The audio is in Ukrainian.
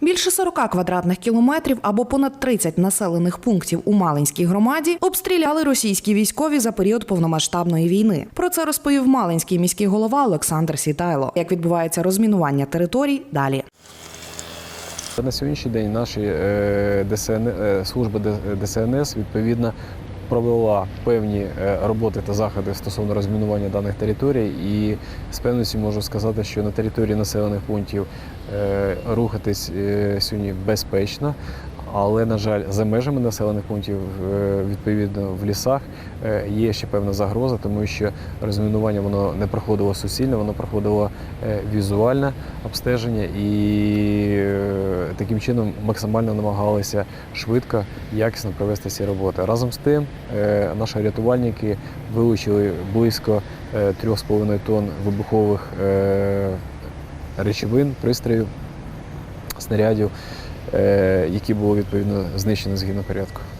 Більше 40 квадратних кілометрів або понад 30 населених пунктів у Малинській громаді обстріляли російські військові за період повномасштабної війни. Про це розповів Малинський міський голова Олександр Сітайло. Як відбувається розмінування територій далі. На сьогоднішній день наші е, ДСН, е, служба Д- ДСНС відповідно провела певні е, роботи та заходи стосовно розмінування даних територій. І з певністю можу сказати, що на території населених пунктів е, рухатись е, сьогодні безпечно. Але, на жаль, за межами населених пунктів, відповідно в лісах, є ще певна загроза, тому що розмінування воно не проходило суцільно, воно проходило візуальне обстеження і таким чином максимально намагалися швидко, якісно провести ці роботи. Разом з тим, е, наші рятувальники вилучили близько е, 3,5 тонн вибухових е, речовин, пристроїв, снарядів, е, які було відповідно знищено згідно порядку.